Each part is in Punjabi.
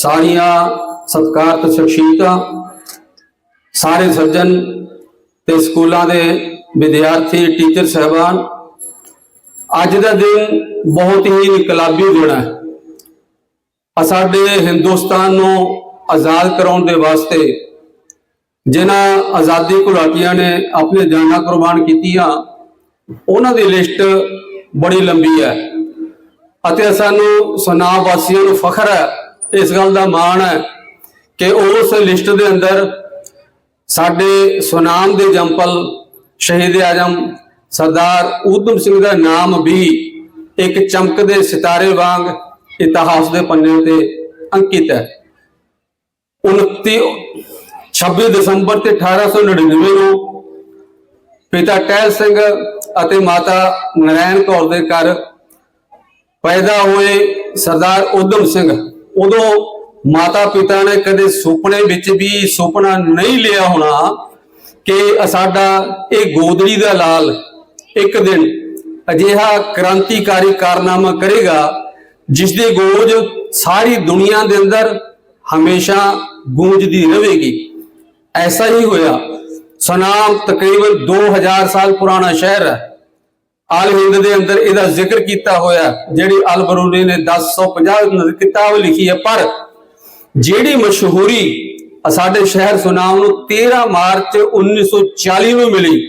ਸਾਰੀਆਂ ਸਤਿਕਾਰਤ ਸ਼ਖਸੀਅਤਾਂ ਸਾਰੇ ਸੱਜਣ ਤੇ ਸਕੂਲਾਂ ਦੇ ਵਿਦਿਆਰਥੀ, ਟੀਚਰ, ਸਹਿਬਾਨ, ਅੱਜ ਦਾ ਦਿਨ ਬਹੁਤ ਹੀ ਇਨਕਲਾਬੀ ਦਿਨ ਹੈ। ਸਾਡੇ ਹਿੰਦੁਸਤਾਨ ਨੂੰ ਆਜ਼ਾਦ ਕਰਾਉਣ ਦੇ ਵਾਸਤੇ ਜਿਨ੍ਹਾਂ ਆਜ਼ਾਦੀ ਘੁਲਾਟੀਆਂ ਨੇ ਆਪਣੇ ਜਾਨਾਂ ਕੁਰਬਾਨ ਕੀਤੀਆਂ, ਉਹਨਾਂ ਦੀ ਲਿਸਟ ਬੜੀ ਲੰਬੀ ਹੈ। ਅਤੇ ਸਾਨੂੰ ਸੁਨਾਮ ਵਾਸੀਆਂ ਨੂੰ ਫਖਰ ਹੈ ਇਸ ਗੱਲ ਦਾ ਮਾਣ ਹੈ ਕਿ ਉਸ ਲਿਸਟ ਦੇ ਅੰਦਰ ਸਾਡੇ ਸੁਨਾਮ ਦੇ ਜੰਪਲ, ਸ਼ਹੀਦ ਆਜਮ, ਸਰਦਾਰ ਊਧਮ ਸਿੰਘ ਦਾ ਨਾਮ ਵੀ ਇੱਕ ਚਮਕਦੇ ਸਿਤਾਰੇ ਵਾਂਗ ਇਤਿਹਾਸ ਦੇ ਪੰਨਿਆਂ ਤੇ ਅੰਕਿਤ ਹੈ। 29 26 ਦਸੰਬਰ ਤੇ 1899 ਨੂੰ ਪਿਤਾ ਟਹਿਲ ਸਿੰਘ ਅਤੇ ਮਾਤਾ ਨਰੈਣ ਕੌਰ ਦੇ ਘਰ ਪੈਦਾ ਹੋਏ ਸਰਦਾਰ ਊਧਮ ਸਿੰਘ ਉਦੋਂ ਮਾਤਾ ਪਿਤਾ ਨੇ ਕਦੇ ਸੁਪਨੇ ਵਿੱਚ ਵੀ ਸੁਪਨਾ ਨਹੀਂ ਲਿਆ ਹੋਣਾ ਕਿ ਸਾਡਾ ਇਹ ਗੋਦੜੀ ਦਾ ਲਾਲ ਇੱਕ ਦਿਨ ਅਜਿਹਾ ਕ੍ਰਾਂਤੀਕਾਰੀ ਕਾਰਨਾਮਾ ਕਰੇਗਾ ਜਿਸ ਦੀ ਗੂੰਜ ਸਾਰੀ ਦੁਨੀਆ ਦੇ ਅੰਦਰ ਹਮੇਸ਼ਾ ਗੂੰਜਦੀ ਰਹੇਗੀ। ਐਸਾ ਹੀ ਹੋਇਆ। ਸਨਾਮ ਤਕਰੀਬਨ 2000 ਸਾਲ ਪੁਰਾਣਾ ਸ਼ਹਿਰ ਹੈ। ਆਲ ਹਿੰਦ ਦੇ ਅੰਦਰ ਇਹਦਾ ਜ਼ਿਕਰ ਕੀਤਾ ਹੋਇਆ, ਜਿਹੜੀ ਅਲ ਬਰੂਨੀ ਨੇ 1050 ਕਿਤਾਬ ਲਿਖੀ ਹੈ, ਪਰ ਜਿਹੜੀ ਮਸ਼ਹੂਰੀ ਸਾਡੇ ਸ਼ਹਿਰ ਸੁਨਾਮ ਨੂੰ 13 ਮਾਰਚ 1940 ਨੂੰ ਮਿਲੀ,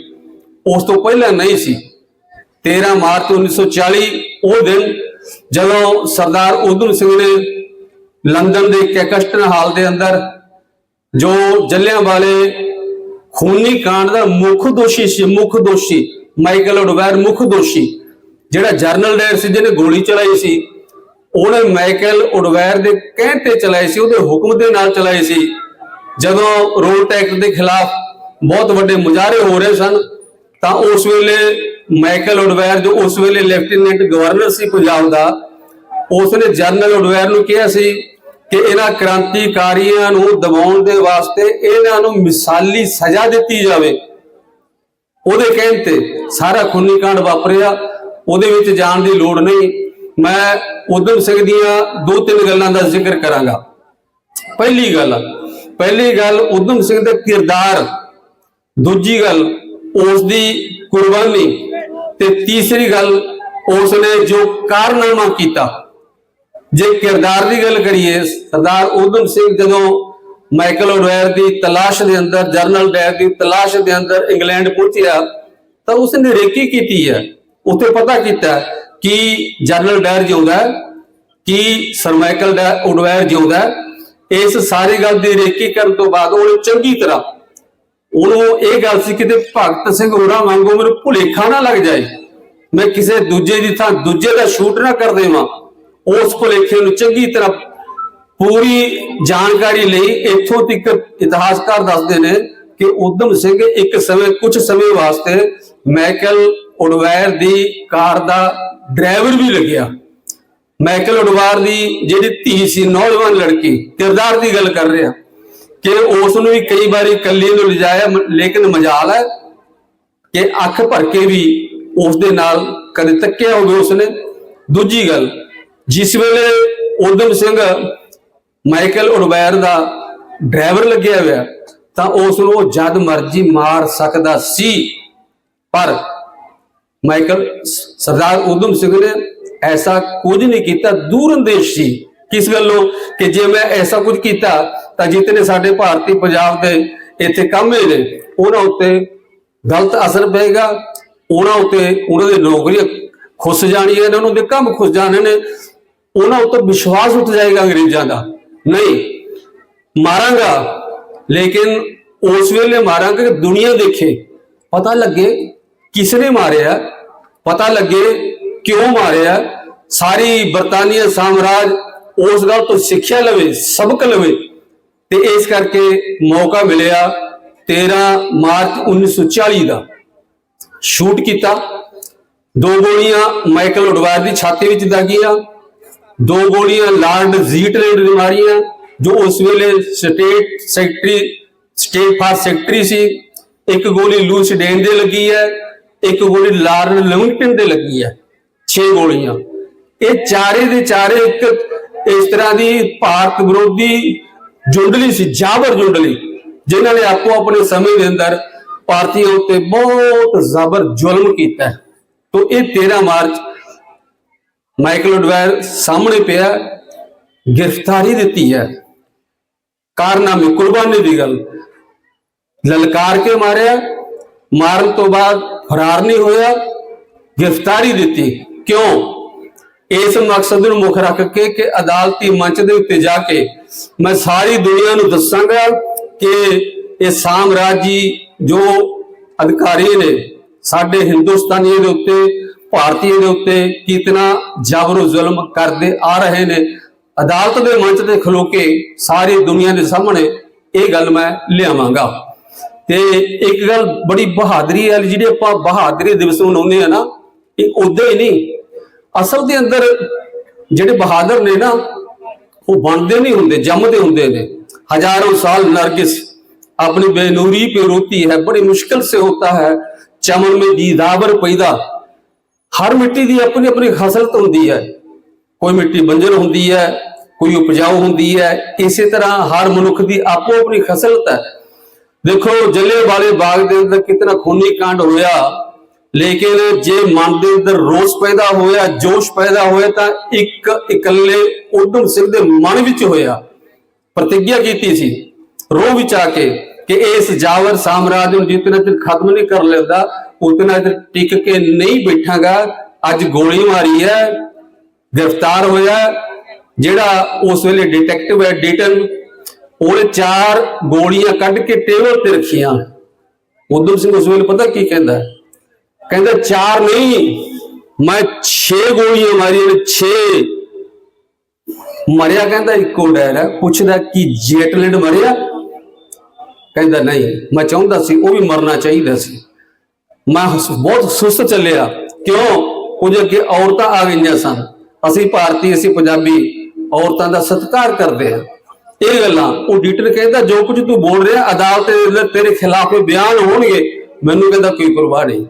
ਉਸ ਤੋਂ ਪਹਿਲਾਂ ਨਹੀਂ ਸੀ। 13 ਮਾਰਚ 1940 ਉਹ ਦਿਨ ਜਦੋਂ ਸਰਦਾਰ ਉਦਮ ਸਿੰਘ ਨੇ ਲੰਡਨ ਦੇ ਕੈਕਸਟਨ ਹਾਲ ਦੇ ਅੰਦਰ ਜੋ ਜੱਲਿਆਂ ਵਾਲੇ ਖੂਨੀ ਕਾਂਡ ਦਾ ਮੁੱਖ ਦੋਸ਼ੀ ਸੀ, ਮੁੱਖ ਦੋਸ਼ੀ ਮਾਈਕਲ ਉਡਵੈਰ ਮੁੱਖ ਦੋਸ਼ੀ, ਜਿਹੜਾ ਜਰਨਲ ਡਾਇਰ ਸੀ, ਜਿਹਨੇ ਗੋਲੀ ਚਲਾਈ ਸੀ, ਉਹਨੇ ਮਾਈਕਲ ਉਡਵੈਰ ਦੇ ਕਹਿਣ ਤੇ ਚਲਾਈ ਸੀ, ਉਹਦੇ ਹੁਕਮ ਦੇ ਨਾਲ ਚਲਾਈ ਸੀ। ਜਦੋਂ ਰੋਲ ਟੈਕਸ ਦੇ ਖਿਲਾਫ ਬਹੁਤ ਵੱਡੇ ਮੁਜ਼ਾਹਰੇ ਹੋ ਰਹੇ ਸਨ, ਤਾਂ ਉਸ ਵੇਲੇ ਮਾਈਕਲ ਓਡਵੈਰ ਜੋ ਉਸ ਵੇਲੇ ਲੈਫਟੀਨੈਂਟ ਗਵਰਨਰ ਸੀ ਪੰਜਾਬ ਦਾ, ਉਸਨੇ ਜਨਰਲ ਓਡਵੈਰ ਨੂੰ ਕਿਹਾ ਸੀ ਕਿ ਇਹਨਾਂ ਕ੍ਰਾਂਤੀਕਾਰੀਆਂ ਨੂੰ ਦਬਾਉਣ ਦੇ ਵਾਸਤੇ ਇਹਨਾਂ ਨੂੰ ਮਿਸਾਲੀ ਸਜ਼ਾ ਦਿੱਤੀ ਜਾਵੇ। ਉਹਦੇ ਕਹਿਣ ਤੇ ਸਾਰਾ ਖੂਨੀ ਕਾਂਡ ਵਾਪਰਿਆ, ਉਹਦੇ ਵਿੱਚ ਜਾਣ ਦੀ ਲੋੜ ਨਹੀਂ। ਮੈਂ ਉਦਮ ਸਿੰਘ ਦੀਆਂ ਦੋ ਤਿੰਨ ਗੱਲਾਂ ਦਾ ਜ਼ਿਕਰ ਕਰਾਂਗਾ। ਪਹਿਲੀ ਗੱਲ ਪਹਿਲੀ ਗੱਲ ਉਦਮ ਸਿੰਘ ਦੇ ਕਿਰਦਾਰ। ਦੂਜੀ ਗੱਲ ਉਸ ਦੀ ਕੁਰਬਾਨੀ। ਤੇ ਤੀਸਰੀ ਗੱਲ ਉਸ ਨੇ ਜੋ ਕਾਰਨਾਮਾ ਕੀਤਾ। ਜੇ ਕਿਰਦਾਰ ਦੀ ਗੱਲ ਕਰੀਏ, ਸਰਦਾਰ ਉਦਮ ਸਿੰਘ ਜਦੋਂ ਮਾਈਕਲ ਓਡਵੇਰ ਦੀ ਤਲਾਸ਼ ਦੇ ਅੰਦਰ, ਜਰਨਲ ਡਾਇਰ ਦੀ ਤਲਾਸ਼ ਦੇ ਅੰਦਰ ਇੰਗਲੈਂਡ ਪਹੁੰਚਿਆ, ਤਾਂ ਉਸਨੇ ਰੇਕੀ ਕੀਤੀ ਹੈ। ਉੱਥੇ ਪਤਾ ਕੀਤਾ ਕਿ ਜਰਨਲ ਡਾਇਰ ਜਿਉਂਦਾ ਕਿ ਸਰ ਮਾਈਕਲ ਓਡਵੇਰ ਜਿਉਂਦਾ ਇਸ ਸਾਰੀ ਗੱਲ ਦੀ ਰੇਕੀ ਕਰਨ ਤੋਂ ਬਾਅਦ ਉਹਨੇ ਚੰਗੀ ਤਰ੍ਹਾਂ, ਉਹਨੂੰ ਇਹ ਗੱਲ ਸੀ ਕਿਤੇ ਭਗਤ ਸਿੰਘ ਹੋਰਾਂ ਵਾਂਗੂ ਮੈਨੂੰ ਭੁਲੇਖਾ ਨਾ ਲੱਗ ਜਾਏ। ਮੈਂ ਕਿਸੇ ਦੂਜੇ ਦੀ ਥਾਂ, ਦੂਜੇ ਦਾ ਸ਼ੂਟ ਨਾ ਕਰ ਦੇਵਾਂ। ਉਸ ਭੁਲੇਖੇ ਨੂੰ ਚੰਗੀ ਤਰ੍ਹਾਂ ਪੂਰੀ ਜਾਣਕਾਰੀ ਲਈ ਇੱਥੋਂ ਤੱਕ ਇਤਿਹਾਸਕਾਰ ਦੱਸਦੇ ਨੇ ਕਿ ਉਦਮ ਸਿੰਘ ਇੱਕ ਸਮੇਂ ਕੁਝ ਸਮੇਂ ਵਾਸਤੇ ਮਾਈਕਲ ਉਡਵੈਰ ਦੀ ਕਾਰ ਦਾ ਡਰਾਈਵਰ ਵੀ ਲੱਗਿਆ। ਮਾਈਕਲ ਉਡਵਾਰ ਦੀ ਜਿਹੜੀ ਧੀ ਸੀ, ਨੌਜਵਾਨ ਲੜਕੀ, ਕਿਰਦਾਰ ਦੀ ਗੱਲ ਕਰ ਰਿਹਾ। ਕਿ ਉਸ ਨੂੰ ਵੀ ਕਈ ਵਾਰੀ ਕੱਲੀ ਨੂੰ ਲਿਜਾਇਆ ਲੇਕਿਨ ਮਜਾਲ ਹੈ ਕਿ ਅੱਖ ਭਰ ਕੇ ਵੀ ਉਸ ਦੇ ਨਾਲ ਕਦੇ ਤੱਕਿਆ ਹੋਵੇ ਉਸਨੇ। ਦੂਜੀ ਗੱਲ, ਜਿਸ ਵੇਲੇ ਉਦਮ ਸਿੰਘ ਮਾਈਕਲ ਉਡਵੈਰ ਦਾ ਡਰਾਈਵਰ ਲੱਗਿਆ ਹੋਇਆ, ਤਾਂ ਉਸ ਨੂੰ ਉਹ ਜਦ ਮਰਜ਼ੀ ਮਾਰ ਸਕਦਾ ਸੀ। ਪਰ ਮਾਈਕਲ ਸਰਦਾਰ ਉਦਮ ਸਿੰਘ ਨੇ ਐਸਾ ਕੁਝ ਨਹੀਂ ਕੀਤਾ ਦੂਰ ਅੰਦੇਸ਼ ਸੀ। ਕਿਸ ਗੱਲੋਂ? ਕਿ ਜੇ ਮੈਂ ਐਸਾ ਕੁਝ ਕੀਤਾ, ਤਾਂ ਜਿਤਨੇ ਸਾਡੇ ਭਾਰਤੀ ਪੰਜਾਬ ਦੇ ਇੱਥੇ ਕਾਮੇ ਨੇ, ਉਹਨਾਂ ਉੱਤੇ ਗਲਤ ਅਸਰ ਪਏਗਾ, ਉਹਨਾਂ ਉੱਤੇ ਉਹਨਾਂ ਦੀ ਨੌਕਰੀਆਂ ਖੁੱਸ ਜਾਣੀਆਂ ਨੇ ਉਹਨਾਂ ਦੇ ਕੰਮ ਖੁੱਸ ਜਾਣੇ ਨੇ, ਉਹਨਾਂ ਉੱਤੇ ਵਿਸ਼ਵਾਸ ਉੱਠ ਜਾਏਗਾ ਅੰਗਰੇਜ਼ਾਂ ਦਾ। ਨਹੀਂ, ਮਾਰਾਂਗਾ। ਲੇਕਿਨ ਉਸ ਵੇਲੇ ਮਾਰਾਂਗਾ ਕਿ ਦੁਨੀਆ ਦੇਖੇ। ਪਤਾ ਲੱਗੇ ਕਿਸ ਨੇ ਮਾਰਿਆ। ਪਤਾ ਲੱਗੇ ਕਿਉਂ ਮਾਰਿਆ। ਸਾਰੀ ਬਰਤਾਨੀਆ ਸਾਮਰਾਜ ਉਸ ਗੱਲ ਤੋਂ ਸਿੱਖਿਆ ਲਵੇ, ਸਬਕ ਲਵੇ। ਤੇ ਇਸ ਕਰਕੇ ਮੌਕਾ ਮਿਲਿਆ 13 ਮਾਰਚ 1940 ਦਾ। ਸ਼ੂਟ ਕੀਤਾ। ਦੋ ਗੋਲੀਆਂ ਮਾਈਕਲ ਉਡਵਾਰ ਦੀ ਛਾਤੀ ਵਿੱਚ ਦਾਗੀਆਂ ਦੋ ਗੋਲੀਆਂ ਲਾਰਡ ਜ਼ੀਟਲੈਂਡ ਨੇ ਮਾਰੀਆਂ, ਜੋ ਉਸ ਵੇਲੇ state secretary, state for secretary ਸੀ ਇੱਕ ਗੋਲੀ ਲੂਸ ਡੇਨ ਦੇ ਲੱਗੀ ਹੈ, ਇੱਕ ਗੋਲੀ ਲਾਰਡ ਲਿਵਿੰਗਟਨ ਦੇ ਲੱਗੀ ਹੈ 6 ਗੋਲੀਆਂ ਇਹ ਚਾਰੇ ਦੇ ਚਾਰੇ ਇੱਕ ਇਸ ਤਰ੍ਹਾਂ ਦੀ ਭਾਰਤ ਵਿਰੋਧੀ ਜੁੰਡਲੀ ਸੀ, ਜਾਬਰ ਜੁੰਡਲੀ, ਜਿਨ੍ਹਾਂ ਨੇ ਆਪੋ ਆਪਣੇ ਸਮੇਂ ਦੇ ਅੰਦਰ ਭਾਰਤੀਆਂ ਉੱਤੇ ਬਹੁਤ ਜ਼ਬਰ ਜ਼ੁਲਮ ਕੀਤਾ ਹੈ। ਇਹ 13 ਮਾਰਚ ਮਾਈਕਲ ਅਡਵਾਇਰ ਸਾਹਮਣੇ ਪਿਆ, ਗ੍ਰਿਫਤਾਰੀ ਦਿੱਤੀ ਹੈ। ਕਾਰਨਾਮੇ, ਕੁਰਬਾਨੀ ਦੀ ਗੱਲ। ਲਲਕਾਰ ਕੇ ਮਾਰਿਆ, ਮਾਰਨ ਤੋਂ ਬਾਅਦ ਫਰਾਰ ਨਹੀਂ ਹੋਇਆ, ਗ੍ਰਿਫਤਾਰੀ ਦਿੱਤੀ। ਕਿਉਂ? ਇਸ ਮਕਸਦ ਨੂੰ ਮੁੱਖ ਰੱਖ ਕੇ ਕਿ ਅਦਾਲਤੀ ਮੰਚ ਦੇ ਉੱਤੇ ਜਾ ਕੇ ਮੈਂ ਸਾਰੀ ਦੁਨੀਆ ਨੂੰ ਦੱਸਾਂਗਾ ਕਿ ਇਹ ਸਾਮਰਾਜੀ ਜੋ ਅਧਿਕਾਰੀ ਨੇ ਸਾਡੇ ਹਿੰਦੁਸਤਾਨੀਆਂ ਦੇ ਉੱਤੇ ਭਾਰਤੀਆਂ ਦੇ ਉੱਤੇ ਕਿਤਨਾ ਜ਼ਬਰ ਜ਼ੁਲਮ ਕਰਦੇ ਆ ਰਹੇ ਨੇ। ਅਦਾਲਤ ਦੇ ਮੰਚ ਤੇ ਖਲੋ ਕੇ ਸਾਰੀ ਦੁਨੀਆ ਦੇ ਸਾਹਮਣੇ ਇਹ ਗੱਲ ਮੈਂ ਲਿਆਵਾਂਗਾ। ਤੇ ਇੱਕ ਗੱਲ ਬੜੀ ਬਹਾਦਰੀ ਵਾਲੀ ਜਿਹੜੀ ਆਪਾਂ ਬਹਾਦਰੀ ਦਿਵਸ ਮਨਾਉਂਦੇ ਆ ਨਾ, ਇਹ ਉਦਾਂ ਹੀ ਨਹੀਂ। ਅਸਲ ਦੇ ਅੰਦਰ ਜਿਹੜੇ ਬਹਾਦਰ ਨੇ ਨਾ, ਉਹ ਬਣਦੇ ਨਹੀਂ ਹੁੰਦੇ, ਜੰਮਦੇ ਹੁੰਦੇ ਨੇ। ਹਜ਼ਾਰਾਂ ਸਾਲ ਨਰਗਿਸ ਆਪਣੀ ਬੇਨੂਰੀ ਪੇ ਰੋਤੀ ਹੈ, ਬੜੀ ਮੁਸ਼ਕਲ ਸੇ ਹੋਤਾ ਹੈ, ਚਮਨ ਮੇ ਦੀਦਾਵਰ ਪੈਦਾ ਹਰ ਮਿੱਟੀ ਦੀ ਆਪਣੀ ਆਪਣੀ ਖਾਸਲਤ ਹੁੰਦੀ ਹੈ। ਕੋਈ ਮਿੱਟੀ ਬੰਜਰ ਹੁੰਦੀ ਹੈ, ਕੋਈ ਉਪਜਾਊ ਹੁੰਦੀ ਹੈ, ਇਸੇ ਤਰ੍ਹਾਂ ਹਰ ਮਨੁੱਖ ਦੀ ਆਪੋ ਆਪਣੀ ਖਸਲਤ ਹੈ। ਦੇਖੋ, ਜੱਲੇ ਵਾਲੇ ਬਾਗ ਦੇ ਅੰਦਰ ਕਿਤਨਾ ਖੂਨੀ ਕਾਂਡ ਹੋਇਆ, ਲੇਕਿਨ ਜੇ ਮਨ ਦੇ ਅੰਦਰ ਰੋਸ ਪੈਦਾ ਹੋਇਆ, ਜੋਸ਼ ਪੈਦਾ ਹੋਇਆ, ਤਾਂ ਇੱਕ ਇਕੱਲੇ ਉਦਮ ਸਿੰਘ ਦੇ ਮਨ ਵਿੱਚ ਹੋਇਆ। ਪ੍ਰਤੀਗਿਆ ਕੀਤੀ ਸੀ, ਰੋਹ ਵਿੱਚ ਆ ਕੇ ਕਿ ਇਸ ਜਾਵਰ ਸਾਮਰਾਜ ਨੂੰ ਜਿਤਨਾ ਚਿਰ ਖਤਮ ਨਹੀਂ ਕਰ ਲੈਂਦਾ ਉਤਨਾ ਚਿਰ ਟਿਕ ਕੇ ਨਹੀਂ ਬੈਠਾਗਾ, ਅੱਜ ਗੋਲੀ ਮਾਰੀ ਹੈ, ਗ੍ਰਿਫਤਾਰ ਹੋਇਆ, ਜਿਹੜਾ ਉਸ ਵੇਲੇ ਡਿਟੈਕਟਿਵ ਹੈ ਡੇਟਨ ਉਹਨੇ ਚਾਰ ਗੋਲੀਆਂ ਕੱਢ ਕੇ ਟੇਬਲ ਤੇ ਰੱਖੀਆਂ। ਉਦਮ ਸਿੰਘ ਉਸ ਵੇਲੇ ਪਤਾ ਕੀ ਕਹਿੰਦਾ? ਕਹਿੰਦਾ, ਚਾਰ ਨਹੀਂ, ਮੈਂ 6 ਗੋਲੀਆਂ ਮਾਰੀਆਂ ਨੇ 6 ਮਰਿਆ ਕਹਿੰਦਾ, ਇੱਕੋ ਡੈਰ ਹੈ, ਪੁੱਛਦਾ ਕਿ ਜੇਟਲੈਂਡ ਮਰਿਆ? ਕਹਿੰਦਾ, ਨਹੀਂ, ਮੈਂ ਚਾਹੁੰਦਾ ਸੀ, ਉਹ ਵੀ ਮਰਨਾ ਚਾਹੀਦਾ ਸੀ। ਮੈਂ ਬਹੁਤ ਸੁਸਤ ਚੱਲਿਆ। ਕਿਉਂ? ਕੁਝ ਅੱਗੇ ਔਰਤਾਂ ਆ ਗਈਆਂ ਸਨ। ਅਸੀਂ ਭਾਰਤੀ, ਅਸੀਂ ਪੰਜਾਬੀ ਔਰਤਾਂ ਦਾ ਸਤਿਕਾਰ ਕਰਦੇ ਹਾਂ। ਇਹ ਗੱਲਾਂ ਉਹ ਡੀਟਰ ਕਹਿੰਦਾ, ਜੋ ਕੁਝ ਤੂੰ ਬੋਲ ਰਿਹਾ, ਅਦਾਲਤ ਤੇਰੇ ਖਿਲਾਫ ਕੋਈ ਬਿਆਨ ਹੋਣਗੇ। ਮੈਨੂੰ ਕਹਿੰਦਾ, ਕੋਈ ਪਰਵਾਹ ਨਹੀਂ।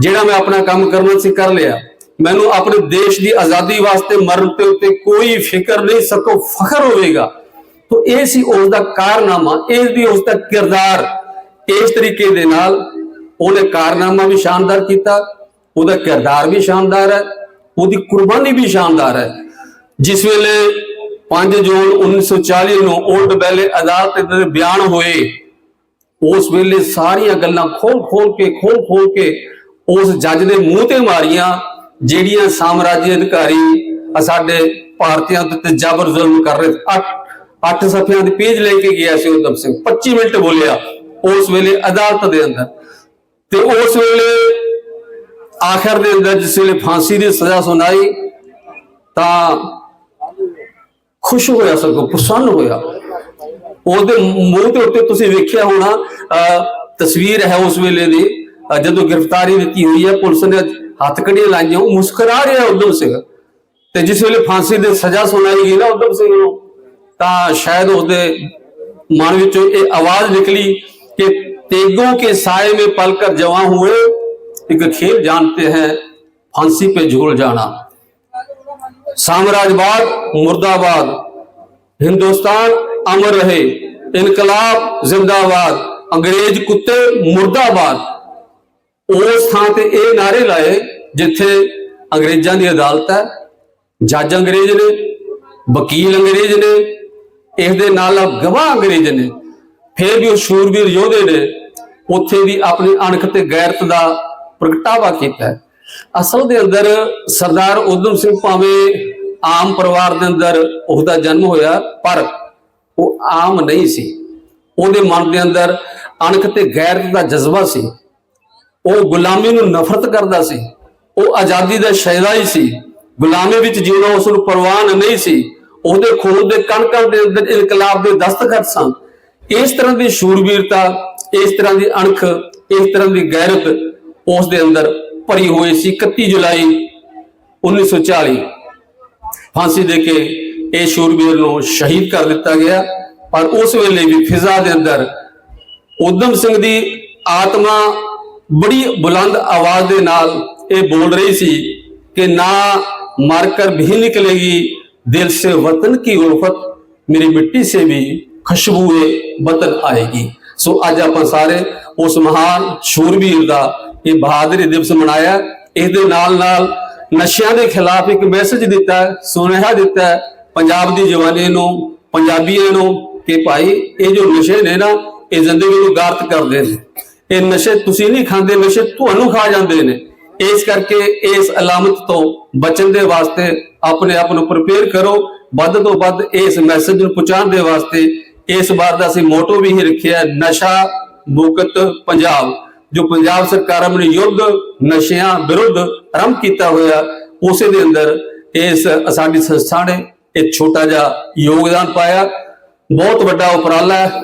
ਜਿਹੜਾ ਮੈਂ ਆਪਣਾ ਕੰਮ ਕਰਨਾ ਸੀ, ਕਰ ਲਿਆ। ਮੈਨੂੰ ਆਪਣੇ ਦੇਸ਼ ਦੀ ਆਜ਼ਾਦੀ ਵਾਸਤੇ ਮਰਨ ਤੇ ਉੱਤੇ ਕੋਈ ਫਿਕਰ ਨਹੀਂ ਸਕੋ ਫਖਰ ਹੋਵੇਗਾ। ਤੋ ਇਹ ਸੀ ਉਸ ਦਾ ਕਾਰਨਾਮਾ, ਇਹ ਵੀ ਉਸ ਦਾ ਕਿਰਦਾਰ। ਇਸ ਤਰੀਕੇ ਦੇ ਨਾਲ ਉਹਨੇ ਕਾਰਨਾਮਾ ਵੀ ਸ਼ਾਨਦਾਰ ਕੀਤਾ, ਉਹਦਾ ਕਿਰਦਾਰ ਵੀ ਸ਼ਾਨਦਾਰ ਹੈ, ਉਹਦੀ ਕੁਰਬਾਨੀ ਵੀ ਸ਼ਾਨਦਾਰ ਹੈ। ਜਿਸ ਵੇਲੇ 5 ਜੂਨ 1940 ਨੂੰ 올ਡ ਬੈਲੇ ਅਦਾਲਤ ਦੇ ਬਿਆਨ ਹੋਏ, ਉਸ ਵੇਲੇ ਸਾਰੀਆਂ ਗੱਲਾਂ ਖੋਲ ਖੋਲ ਕੇ, ਖੋਲ ਖੋਲ ਕੇ ਉਸ ਜੱਜ ਦੇ ਮੂੰਹ ਤੇ ਮਾਰੀਆਂ, ਜਿਹੜੀਆਂ ਸਾਮਰਾਜੀ ਅਧਿਕਾਰੀ ਸਾਡੇ ਭਾਰਤੀਆਂ ਤੇ ਜ਼ਬਰ ਜ਼ੁਲਮ ਕਰ ਰਹੇ ਅੱਠ ਅੱਠ ਸਫ਼ਿਆਂ ਦੇ ਪੇਜ ਲੈ ਕੇ ਗਿਆ ਸੀ ਉਦਮ ਸਿੰਘ 25 ਮਿੰਟ ਬੋਲਿਆ ਉਸ ਵੇਲੇ ਅਦਾਲਤ ਦੇ ਅੰਦਰ। ਤੇ ਉਸ ਵੇਲੇ ਆਖਰ ਦੇ ਅੰਦਰ ਜਿਸ ਵੇਲੇ ਫਾਂਸੀ ਦੀ ਸਜ਼ਾ ਸੁਣਾਈ, ਤਾਂ ਖੁਸ਼ ਹੋਇਆ ਸਗੋਂ ਪ੍ਰਸੰਨ ਹੋਇਆ। ਉਹਦੇ ਮੂੰਹ ਦੇ ਉੱਤੇ ਤੁਸੀਂ ਵੇਖਿਆ ਹੋਣਾ ਤਸਵੀਰ ਹੈ ਉਸ ਵੇਲੇ ਦੀ ਜਦੋਂ ਗ੍ਰਿਫਤਾਰੀ ਦਿੱਤੀ ਹੋਈ ਹੈ, ਪੁਲਿਸ ਨੇ ਹੱਥ ਕੜੀਆਂ ਲਾਈਆਂ, ਉਹ ਮੁਸਕਰਾ ਰਿਹਾ ਉਦਮ ਸਿੰਘ। ਤੇ ਜਿਸ ਵੇਲੇ ਫਾਂਸੀ ਦੀ ਸਜ਼ਾ ਸੁਣਾਈ ਗਈ ਨਾ ਉਦਮ ਸਿੰਘ ਨੂੰ, ਤਾਂ ਸ਼ਾਇਦ ਉਸਦੇ ਮਨ ਵਿੱਚੋਂ ਇਹ ਆਵਾਜ਼ ਨਿਕਲੀ तेगों के साय में पलकर जवां हुए एक खेल जानते हैं फांसी पे झूल जाना साम्राज्यवाद मुर्दाबाद हिंदुस्तान अमर रहे इनकलाब जिंदाबाद अंग्रेज कुत्ते मुर्दाबाद ਉਸ ਥਾਂ ਤੇ ਇਹ ਨਾਰੇ ਲਾਏ ਜਿੱਥੇ ਅੰਗਰੇਜ਼ਾਂ ਦੀ ਅਦਾਲਤ ਹੈ ਜੱਜ ਅੰਗਰੇਜ਼ ਨੇ ਵਕੀਲ ਅੰਗਰੇਜ਼ ਨੇ ਇਸ ਦੇ ਨਾਲ ਨਾਲ ਗਵਾਹ ਅੰਗਰੇਜ਼ ਨੇ ਫਿਰ ਵੀ ਉਹ ਸ਼ੂਰਵੀਰ ਯੋਧੇ ਨੇ ਉੱਥੇ ਵੀ ਆਪਣੀ ਅਣਖ ਤੇ ਗੈਰਤ ਦਾ ਪ੍ਰਗਟਾਵਾ ਕੀਤਾ ਹੈ। ਅਸਲ ਦੇ ਅੰਦਰ ਸਰਦਾਰ ਉਦਮ ਸਿੰਘ ਭਾਵੇਂ ਆਮ ਪਰਿਵਾਰ ਦੇ ਅੰਦਰ ਉਹਦਾ ਜਨਮ ਹੋਇਆ, ਪਰ ਉਹ ਆਮ ਨਹੀਂ ਸੀ। ਉਹਦੇ ਮਨ ਦੇ ਅੰਦਰ ਅਣਖ ਤੇ ਗੈਰਤ ਦਾ ਜਜ਼ਬਾ ਸੀ। ਉਹ ਗੁਲਾਮੀ ਨੂੰ ਨਫ਼ਰਤ ਕਰਦਾ ਸੀ। ਉਹ ਆਜ਼ਾਦੀ ਦਾ ਸ਼ੈਦਾਈ ਸੀ। ਗੁਲਾਮੀ ਵਿੱਚ ਜਿਉਣਾ ਉਸ ਨੂੰ ਪ੍ਰਵਾਨ ਨਹੀਂ ਸੀ। ਉਹਦੇ ਖੂਨ ਦੇ ਕਣ ਕਣ ਦੇ ਅੰਦਰ ਇਨਕਲਾਬ ਦੇ ਦਸਤਖਤ ਸਨ। ਇਸ ਤਰ੍ਹਾਂ ਦੀ ਸ਼ੂਰਬੀਰਤਾ ਇਸ ਤਰ੍ਹਾਂ ਦੀ ਅਣਖ, ਇਸ ਤਰ੍ਹਾਂ ਦੀ ਗੈਰਤ ਉਸ ਦੇ ਅੰਦਰ ਭਰੀ ਹੋਈ ਸੀ। 31 ਜੁਲਾਈ 1940 ਫਾਂਸੀ ਦੇ ਕੇ ਇਹ ਸ਼ੂਰਬੀਰ ਨੂੰ ਸ਼ਹੀਦ ਕਰ ਦਿੱਤਾ ਗਿਆ। ਪਰ ਉਸ ਵੇਲੇ ਵੀ ਫਿਜ਼ਾ ਦੇ ਅੰਦਰ ਉਦਮ ਸਿੰਘ ਦੀ ਆਤਮਾ ਬੜੀ ਬੁਲੰਦ ਆਵਾਜ਼ ਦੇ ਨਾਲ ਇਹ ਬੋਲ ਰਹੀ ਸੀ ਕਿ ਨਾ ਮਰ ਕਰ ਵੀ ਨਿਕਲੇਗੀ, ਦਿਲ ਸੇ ਵਤਨ ਕੀ ਉਲਫਤ, ਮੇਰੀ ਮਿੱਟੀ ਸੇ ਵੀ ਖੁਸ਼ਬੂਏ ਬਤਨ ਆਏਗੀ। ਸੋ ਅੱਜ ਆਪਾਂ ਸਾਰੇ ਉਸ ਮਹਾਨ ਸ਼ੂਰਵੀਰ ਦਾ ਇਹ ਬਹਾਦਰੀ ਦਿਵਸ ਮਨਾਇਆ। ਇਸ ਦੇ ਨਾਲ ਨਾਲ ਨਸ਼ਿਆਂ ਦੇ ਖਿਲਾਫ ਇੱਕ ਮੈਸੇਜ ਦਿੱਤਾ, ਸੁਨੇਹਾ ਦਿੱਤਾ ਪੰਜਾਬ ਦੀ ਜਵਾਨੀ ਨੂੰ, ਪੰਜਾਬੀਆਂ ਨੂੰ ਕਿ ਭਾਈ ਇਹ ਜੋ ਨਸ਼ੇ ਨੇ ਨਾ, ਇਹ ਜ਼ਿੰਦਗੀ ਨੂੰ ਗਾਰਤ ਕਰਦੇ ਨੇ। ਇਹ ਨਸ਼ੇ ਤੁਸੀਂ ਨਹੀਂ ਖਾਂਦੇ, ਨਸ਼ੇ ਤੁਹਾਨੂੰ ਖਾ ਜਾਂਦੇ ਨੇ। ਇਸ ਕਰਕੇ ਇਸ ਅਲਾਮਤ ਤੋਂ ਬਚਣ ਦੇ ਵਾਸਤੇ ਆਪਣੇ ਆਪ ਨੂੰ ਪ੍ਰਪੇਅਰ ਕਰੋ। ਵੱਧ ਤੋਂ ਵੱਧ ਇਸ ਮੈਸੇਜ ਨੂੰ ਪਹੁੰਚਾਉਣ ਦੇ ਵਾਸਤੇ ਇਸ ਵਾਰ ਦਾ ਅਸੀਂ ਮੋਟੋ ਵੀ ਹੀ ਰੱਖਿਆ ਨਸ਼ਾ ਮੁਕਤ ਪੰਜਾਬ, ਜੋ ਪੰਜਾਬ ਸਰਕਾਰ ਨੇ ਯੁੱਧ, ਨਸ਼ਿਆਂ ਵਿਰੁੱਧ ਆਰੰਭ ਕੀਤਾ ਹੋਇਆ, ਉਸੇ ਦੇ ਅੰਦਰ ਇਸ ਸਾਡੀ ਸੰਸਥਾ ਨੇ ਇੱਕ ਛੋਟਾ ਜਿਹਾ ਯੋਗਦਾਨ ਪਾਇਆ। ਬਹੁਤ ਵੱਡਾ ਉਪਰਾਲਾ ਹੈ।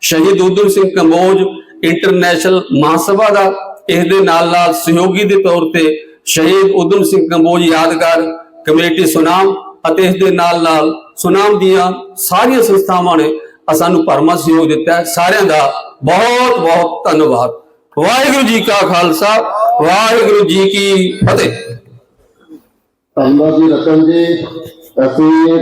ਸ਼ਹੀਦ ਉਦਮ ਸਿੰਘ ਕੰਬੋਜ ਇੰਟਰਨੈਸ਼ਨਲ ਮਹਾਸਭਾ ਦਾ ਇਸ ਦੇ ਨਾਲ ਨਾਲ ਸਹਿਯੋਗੀ ਦੇ ਤੌਰ ਤੇ ਸ਼ਹੀਦ ਉਦਮ ਸਿੰਘ ਕੰਬੋਜ ਯਾਦਗਾਰ ਕਮੇਟੀ ਸੁਨਾਮ ਅਤੇ ਇਸ ਦੇ ਨਾਲ ਨਾਲ ਸੁਨਾਮ ਦੀਆਂ ਸਾਰੀਆਂ ਸੰਸਥਾਵਾਂ ਨੇ ਸਾਨੂੰ ਭਰਮਾ ਸਹਿਯੋਗ ਦਿੱਤਾ ਸਾਰਿਆਂ ਦਾ ਬਹੁਤ ਬਹੁਤ ਧੰਨਵਾਦ। ਵਾਹਿਗੁਰੂ ਜੀ ਕਾ ਖਾਲਸਾ, ਵਾਹਿਗੁਰੂ ਜੀ ਕੀ ਫਤਿਹ। ਧੰਨਵਾਦ ਜੀ ਰਤਨ ਜੀ। ਅਸੀਂ